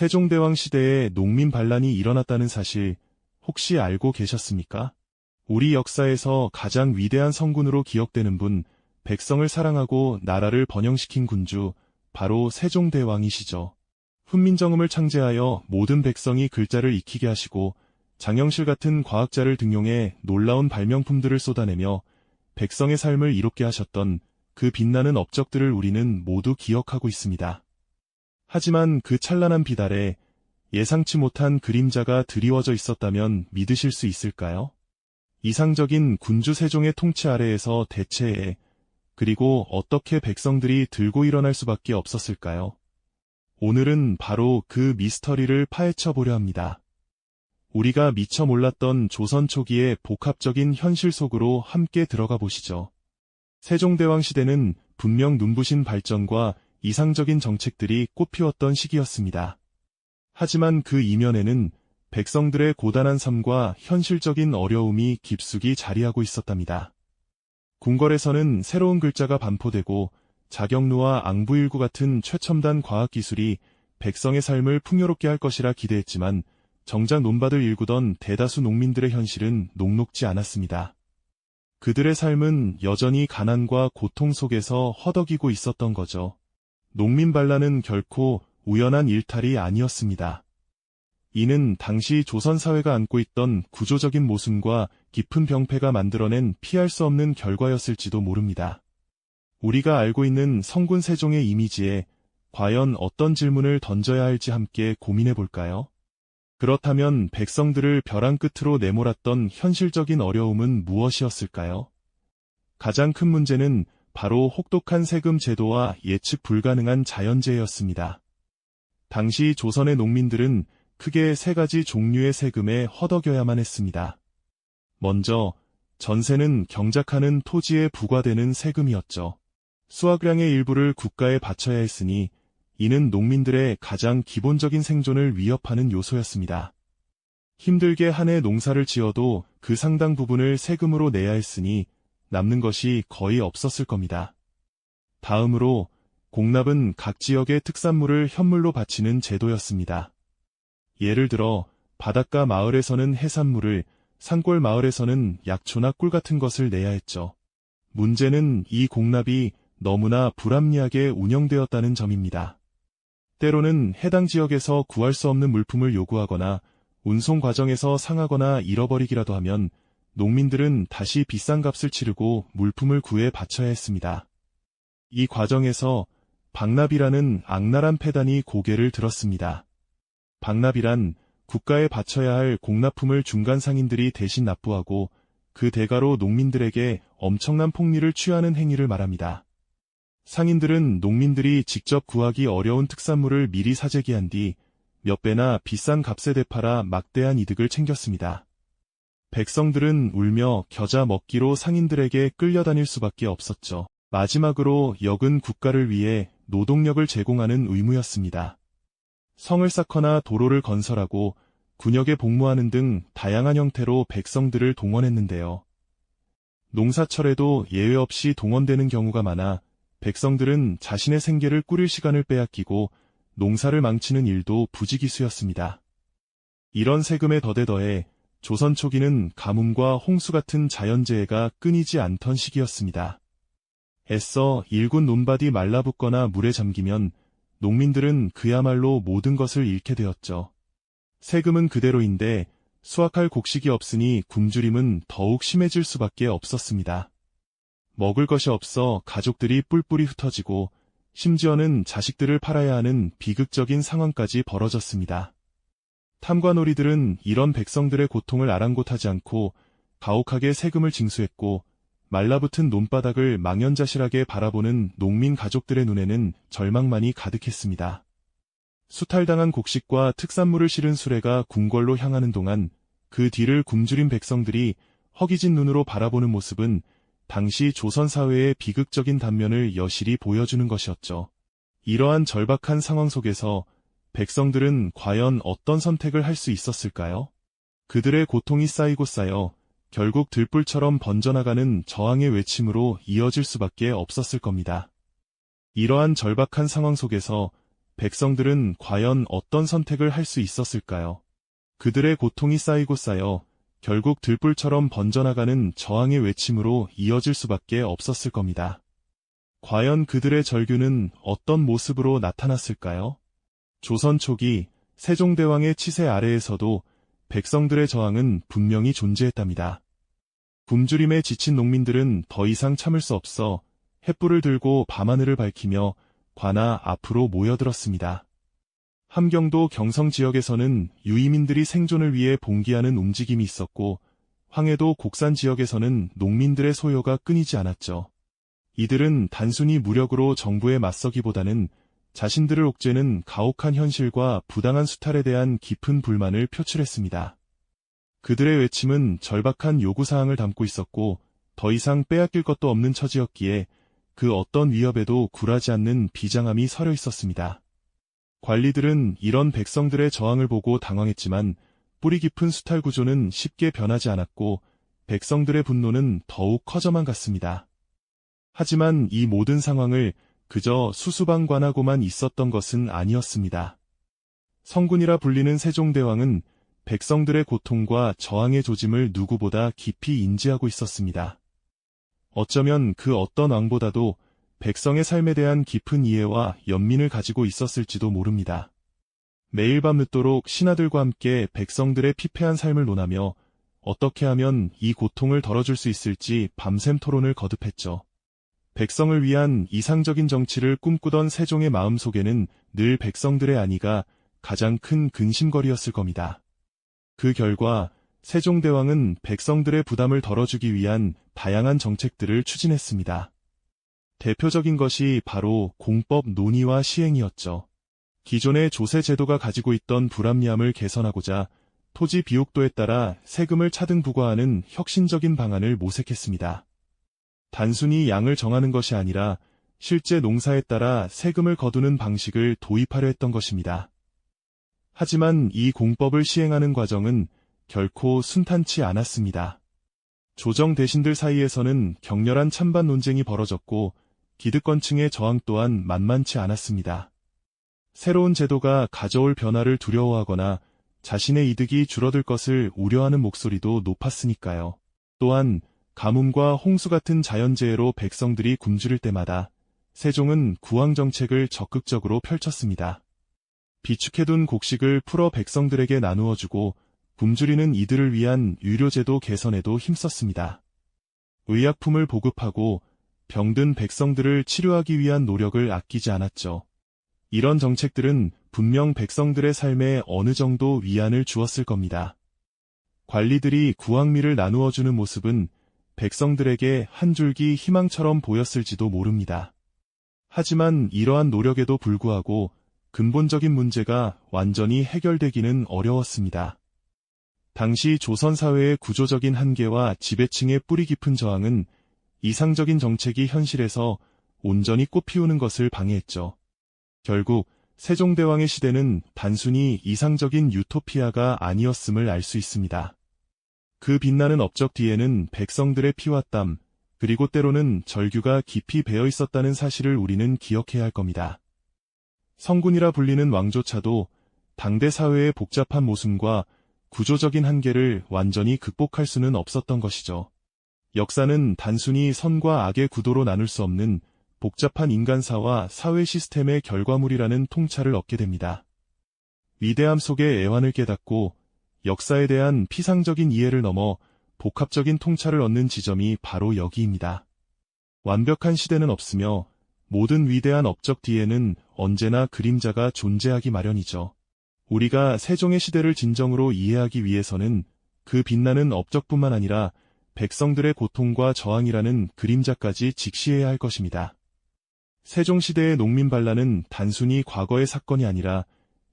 세종대왕 시대에 농민 반란이 일어났다는 사실 혹시 알고 계셨습니까? 우리 역사에서 가장 위대한 성군으로 기억되는 분, 백성을 사랑하고 나라를 번영시킨 군주, 바로 세종대왕이시죠. 훈민정음을 창제하여 모든 백성이 글자를 익히게 하시고 장영실 같은 과학자를 등용해 놀라운 발명품들을 쏟아내며 백성의 삶을 이롭게 하셨던 그 빛나는 업적들을 우리는 모두 기억하고 있습니다. 하지만 그 찬란한 비달에 예상치 못한 그림자가 드리워져 있었다면 믿으실 수 있을까요? 이상적인 군주 세종의 통치 아래에서 대체해 그리고 어떻게 백성들이 들고 일어날 수밖에 없었을까요? 오늘은 바로 그 미스터리를 파헤쳐 보려 합니다. 우리가 미처 몰랐던 조선 초기의 복합적인 현실 속으로 함께 들어가 보시죠. 세종대왕 시대는 분명 눈부신 발전과 이상적인 정책들이 꽃피웠던 시기였습니다. 하지만 그 이면에는 백성들의 고단한 삶과 현실적인 어려움이 깊숙이 자리하고 있었답니다. 궁궐에서는 새로운 글자가 반포되고 자경루와 앙부일구 같은 최첨단 과학기술이 백성의 삶을 풍요롭게 할 것이라 기대했지만 정작 논밭을 일구던 대다수 농민들의 현실은 녹록지 않았습니다. 그들의 삶은 여전히 가난과 고통 속에서 허덕이고 있었던 거죠. 농민 반란은 결코 우연한 일탈이 아니었습니다. 이는 당시 조선 사회가 안고 있던 구조적인 모순과 깊은 병폐가 만들어낸 피할 수 없는 결과였을지도 모릅니다. 우리가 알고 있는 성군 세종의 이미지에 과연 어떤 질문을 던져야 할지 함께 고민해 볼까요? 그렇다면 백성들을 벼랑 끝으로 내몰았던 현실적인 어려움은 무엇이었을까요? 가장 큰 문제는 바로 혹독한 세금 제도와 예측 불가능한 자연재해였습니다. 당시 조선의 농민들은 크게 세 가지 종류의 세금에 허덕여야만 했습니다. 먼저, 전세는 경작하는 토지에 부과되는 세금이었죠. 수확량의 일부를 국가에 바쳐야 했으니 이는 농민들의 가장 기본적인 생존을 위협하는 요소였습니다. 힘들게 한 해 농사를 지어도 그 상당 부분을 세금으로 내야 했으니 남는 것이 거의 없었을 겁니다. 다음으로 공납은 각 지역의 특산물을 현물로 바치는 제도였습니다. 예를 들어 바닷가 마을에서는 해산물을, 산골 마을에서는 약초나 꿀 같은 것을 내야 했죠. 문제는 이 공납이 너무나 불합리하게 운영되었다는 점입니다. 때로는 해당 지역에서 구할 수 없는 물품을 요구하거나 운송 과정에서 상하거나 잃어버리기라도 하면 농민들은 다시 비싼 값을 치르고 물품을 구해 바쳐야 했습니다. 이 과정에서 박납이라는 악랄한 패단이 고개를 들었습니다. 박납이란 국가에 바쳐야 할 공납품을 중간 상인들이 대신 납부하고 그 대가로 농민들에게 엄청난 폭리를 취하는 행위를 말합니다. 상인들은 농민들이 직접 구하기 어려운 특산물을 미리 사재기한 뒤 몇 배나 비싼 값에 되팔아 막대한 이득을 챙겼습니다. 백성들은 울며 겨자 먹기로 상인들에게 끌려다닐 수밖에 없었죠. 마지막으로 역은 국가를 위해 노동력을 제공하는 의무였습니다. 성을 쌓거나 도로를 건설하고 군역에 복무하는 등 다양한 형태로 백성들을 동원했는데요. 농사철에도 예외 없이 동원되는 경우가 많아 백성들은 자신의 생계를 꾸릴 시간을 빼앗기고 농사를 망치는 일도 부지기수였습니다. 이런 세금에 더대더해 조선 초기는 가뭄과 홍수 같은 자연재해가 끊이지 않던 시기였습니다. 애써 일군 논밭이 말라붙거나 물에 잠기면 농민들은 그야말로 모든 것을 잃게 되었죠. 세금은 그대로인데 수확할 곡식이 없으니 굶주림은 더욱 심해질 수밖에 없었습니다. 먹을 것이 없어 가족들이 뿔뿔이 흩어지고 심지어는 자식들을 팔아야 하는 비극적인 상황까지 벌어졌습니다. 탐관오리들은 이런 백성들의 고통을 아랑곳하지 않고 가혹하게 세금을 징수했고 말라붙은 논바닥을 망연자실하게 바라보는 농민 가족들의 눈에는 절망만이 가득했습니다. 수탈당한 곡식과 특산물을 실은 수레가 궁궐로 향하는 동안 그 뒤를 굶주린 백성들이 허기진 눈으로 바라보는 모습은 당시 조선 사회의 비극적인 단면을 여실히 보여주는 것이었죠. 이러한 절박한 상황 속에서 백성들은 과연 어떤 선택을 할 수 있었을까요? 그들의 고통이 쌓이고 쌓여 결국 들불처럼 번져나가는 저항의 외침으로 이어질 수밖에 없었을 겁니다. 이러한 절박한 상황 속에서 백성들은 과연 어떤 선택을 할 수 있었을까요? 그들의 고통이 쌓이고 쌓여 결국 들불처럼 번져나가는 저항의 외침으로 이어질 수밖에 없었을 겁니다. 과연 그들의 절규는 어떤 모습으로 나타났을까요? 조선 초기 세종대왕의 치세 아래에서도 백성들의 저항은 분명히 존재했답니다. 굶주림에 지친 농민들은 더 이상 참을 수 없어 횃불을 들고 밤하늘을 밝히며 관아 앞으로 모여들었습니다. 함경도 경성 지역에서는 유이민들이 생존을 위해 봉기하는 움직임이 있었고 황해도 곡산 지역에서는 농민들의 소요가 끊이지 않았죠. 이들은 단순히 무력으로 정부에 맞서기보다는 자신들을 옥죄는 가혹한 현실과 부당한 수탈에 대한 깊은 불만을 표출했습니다. 그들의 외침은 절박한 요구사항을 담고 있었고 더 이상 빼앗길 것도 없는 처지였기에 그 어떤 위협에도 굴하지 않는 비장함이 서려 있었습니다. 관리들은 이런 백성들의 저항을 보고 당황했지만 뿌리 깊은 수탈 구조는 쉽게 변하지 않았고 백성들의 분노는 더욱 커져만 갔습니다. 하지만 이 모든 상황을 그저 수수방관하고만 있었던 것은 아니었습니다. 성군이라 불리는 세종대왕은 백성들의 고통과 저항의 조짐을 누구보다 깊이 인지하고 있었습니다. 어쩌면 그 어떤 왕보다도 백성의 삶에 대한 깊은 이해와 연민을 가지고 있었을지도 모릅니다. 매일 밤 늦도록 신하들과 함께 백성들의 피폐한 삶을 논하며 어떻게 하면 이 고통을 덜어줄 수 있을지 밤샘 토론을 거듭했죠. 백성을 위한 이상적인 정치를 꿈꾸던 세종의 마음속에는 늘 백성들의 안위가 가장 큰 근심거리였을 겁니다. 그 결과 세종대왕은 백성들의 부담을 덜어주기 위한 다양한 정책들을 추진했습니다. 대표적인 것이 바로 공법 논의와 시행이었죠. 기존의 조세 제도가 가지고 있던 불합리함을 개선하고자 토지 비옥도에 따라 세금을 차등 부과하는 혁신적인 방안을 모색했습니다. 단순히 양을 정하는 것이 아니라 실제 농사에 따라 세금을 거두는 방식을 도입하려 했던 것입니다. 하지만 이 공법을 시행하는 과정은 결코 순탄치 않았습니다. 조정 대신들 사이에서는 격렬한 찬반 논쟁이 벌어졌고 기득권층의 저항 또한 만만치 않았습니다. 새로운 제도가 가져올 변화를 두려워하거나 자신의 이득이 줄어들 것을 우려하는 목소리도 높았으니까요. 또한 가뭄과 홍수 같은 자연재해로 백성들이 굶주릴 때마다 세종은 구황 정책을 적극적으로 펼쳤습니다. 비축해둔 곡식을 풀어 백성들에게 나누어주고 굶주리는 이들을 위한 유료제도 개선에도 힘썼습니다. 의약품을 보급하고 병든 백성들을 치료하기 위한 노력을 아끼지 않았죠. 이런 정책들은 분명 백성들의 삶에 어느 정도 위안을 주었을 겁니다. 관리들이 구황미를 나누어주는 모습은 백성들에게 한 줄기 희망처럼 보였을지도 모릅니다. 하지만 이러한 노력에도 불구하고 근본적인 문제가 완전히 해결되기는 어려웠습니다. 당시 조선 사회의 구조적인 한계와 지배층의 뿌리 깊은 저항은 이상적인 정책이 현실에서 온전히 꽃피우는 것을 방해했죠. 결국 세종대왕의 시대는 단순히 이상적인 유토피아가 아니었음을 알 수 있습니다. 그 빛나는 업적 뒤에는 백성들의 피와 땀, 그리고 때로는 절규가 깊이 배어 있었다는 사실을 우리는 기억해야 할 겁니다. 성군이라 불리는 왕조차도 당대 사회의 복잡한 모순과 구조적인 한계를 완전히 극복할 수는 없었던 것이죠. 역사는 단순히 선과 악의 구도로 나눌 수 없는 복잡한 인간사와 사회 시스템의 결과물이라는 통찰을 얻게 됩니다. 위대함 속의 애환을 깨닫고 역사에 대한 피상적인 이해를 넘어 복합적인 통찰을 얻는 지점이 바로 여기입니다. 완벽한 시대는 없으며 모든 위대한 업적 뒤에는 언제나 그림자가 존재하기 마련이죠. 우리가 세종의 시대를 진정으로 이해하기 위해서는 그 빛나는 업적뿐만 아니라 백성들의 고통과 저항이라는 그림자까지 직시해야 할 것입니다. 세종시대의 농민 반란은 단순히 과거의 사건이 아니라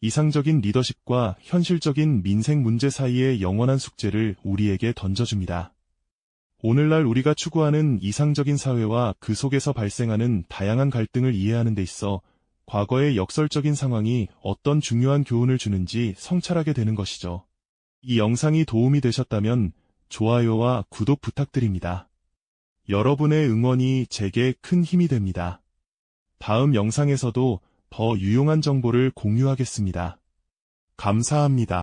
이상적인 리더십과 현실적인 민생 문제 사이의 영원한 숙제를 우리에게 던져줍니다. 오늘날 우리가 추구하는 이상적인 사회와 그 속에서 발생하는 다양한 갈등을 이해하는 데 있어 과거의 역설적인 상황이 어떤 중요한 교훈을 주는지 성찰하게 되는 것이죠. 이 영상이 도움이 되셨다면 좋아요와 구독 부탁드립니다. 여러분의 응원이 제게 큰 힘이 됩니다. 다음 영상에서도 더 유용한 정보를 공유하겠습니다. 감사합니다.